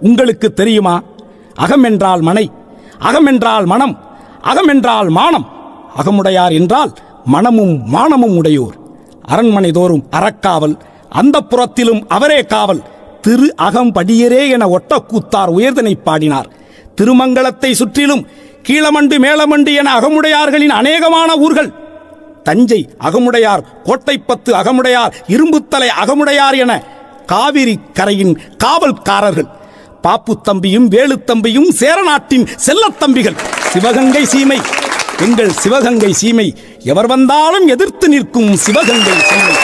உங்களுக்கு தெரியுமா? அகம் என்றால் மனை அகம் என்றால் மனம் அகம் என்றால் மானம். அகமுடையார் என்றால் மனமும் மானமும் உடையோர். அரண்மனை தோறும் அறக்காவல் அந்த புறத்திலும் அவரே காவல். திரு அகம்படியரே என ஒட்டக்கூத்தார் உயர்தனை பாடினார். திருமங்கலத்தை சுற்றிலும் கீழமண்டு மேலமண்டு என அகமுடையார்களின் அநேகமான ஊர்கள். தஞ்சை அகமுடையார் கோட்டைப்பத்து அகமுடையார் இரும்புத்தலை அகமுடையார் என காவிரி கரையின் காவல்காரர்கள். பாப்பு தம்பியும் வேலுத்தம்பியும் சேரநாட்டின் செல்லத்தம்பிகள் சிவகங்கை சீமை. எங்கள் சிவகங்கை சீமை. எவர் வந்தாலும் எதிர்த்து நிற்கும் சிவகங்கை சீமை.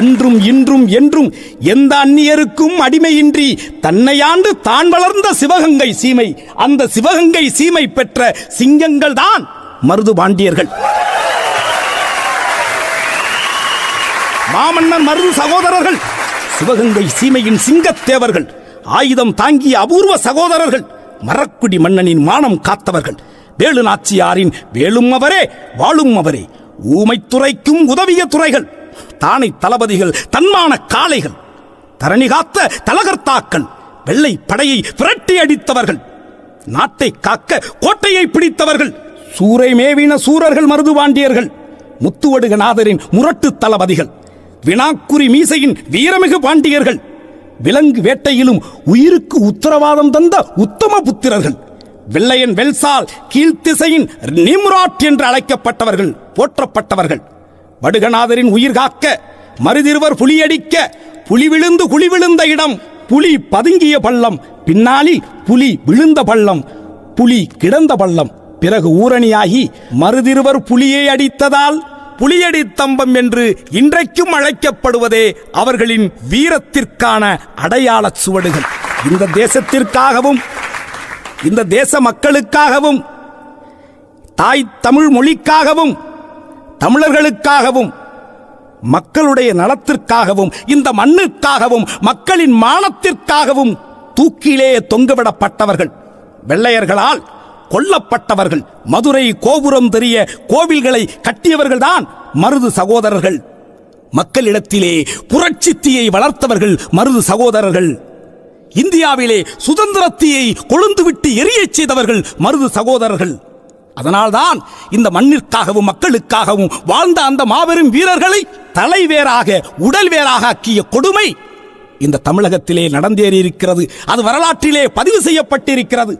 அன்றும் இன்றும் என்றும் எந்த அந்நியருக்கும் அடிமையின்றி தன்னையாண்டு தான் வளர்ந்த சிவகங்கை சீமை. அந்த சிவகங்கை சீமை பெற்ற சிங்கங்கள் தான் மருது பாண்டியர்கள். மாமன்னர் மருது சகோதரர்கள். சிவகங்கை சீமையின் சிங்கத்தேவர்கள் ஆயுதம் தாங்கிய அபூர்வ சகோதரர்கள் மரக்குடி மன்னனின் மானம் காத்தவர்கள் வேலு நாச்சியாரின் வேலும் அவரே வாழும் அவரே ஊமைத்துறைக்கும் உதவிய துறைகள் தானை தளபதிகள் தன்மான காளைகள் தரணி காத்த தலகர்த்தாக்கள் வெள்ளை படையை விரட்டி அடித்தவர்கள் நாட்டை காக்க கோட்டையை பிடித்தவர்கள் சூறை மேவின சூரர்கள் மருதுபாண்டியர்கள் முத்துவடுகநாதரின் முரட்டு தளபதிகள். வினாக்குறி மீசையின் வீரமிகு பாண்டியர்கள். விலங்கு வேட்டையிலும் உயிருக்கு உத்தரவாதம் தந்த உத்தம புத்திரர்கள். வெள்ளையன் வெல்சால் கீழ்த்திசையின் நிம்ராட் என்று அழைக்கப்பட்டவர்கள் போற்றப்பட்டவர்கள். வடுகநாதரின் உயிர் காக்க மருதிருவர் புலியடிக்க புலி விழுந்து குழி விழுந்த இடம் புலி பதுங்கிய பள்ளம் பின்னாளில் புலி விழுந்த பள்ளம் புலி கிடந்த பள்ளம். பிறகு ஊரணியாகி மருதிருவர் புலியை அடித்ததால் புலியடி தம்பம் என்று இன்றைக்கும் அழைக்கப்படுவதே அவர்களின் வீரத்திற்கான அடையாள சுவடுகள். இந்த தேசத்திற்காகவும் இந்த தேச மக்களுக்காகவும் தாய் தமிழ் மொழிக்காகவும் தமிழர்களுக்காகவும் மக்களுடைய நலத்திற்காகவும் இந்த மண்ணிற்காகவும் மக்களின் மானத்திற்காகவும் தூக்கிலே தொங்கவிடப்பட்டவர்கள். வெள்ளையர்களால் கொல்லப்பட்டவர்கள். மதுரை கோபுரம் தெரிய கோவில்களை கட்டியவர்கள்தான் மருது சகோதரர்கள். மக்களிடத்திலே புரட்சித்தியை வளர்த்தவர்கள் மருது சகோதரர்கள். இந்தியாவிலே சுதந்திரத்தியை கொழுந்துவிட்டு எரியச் செய்தவர்கள் மருது சகோதரர்கள். அதனால்தான் இந்த மண்ணிற்காகவும் மக்களுக்காகவும் வாழ்ந்த அந்த மாபெரும் வீரர்களை தலைவேராக உடல் வேறாக ஆக்கிய கொடுமை இந்த தமிழகத்திலே நடந்தேறியிருக்கிறது. அது வரலாற்றிலே பதிவு செய்யப்பட்டிருக்கிறது.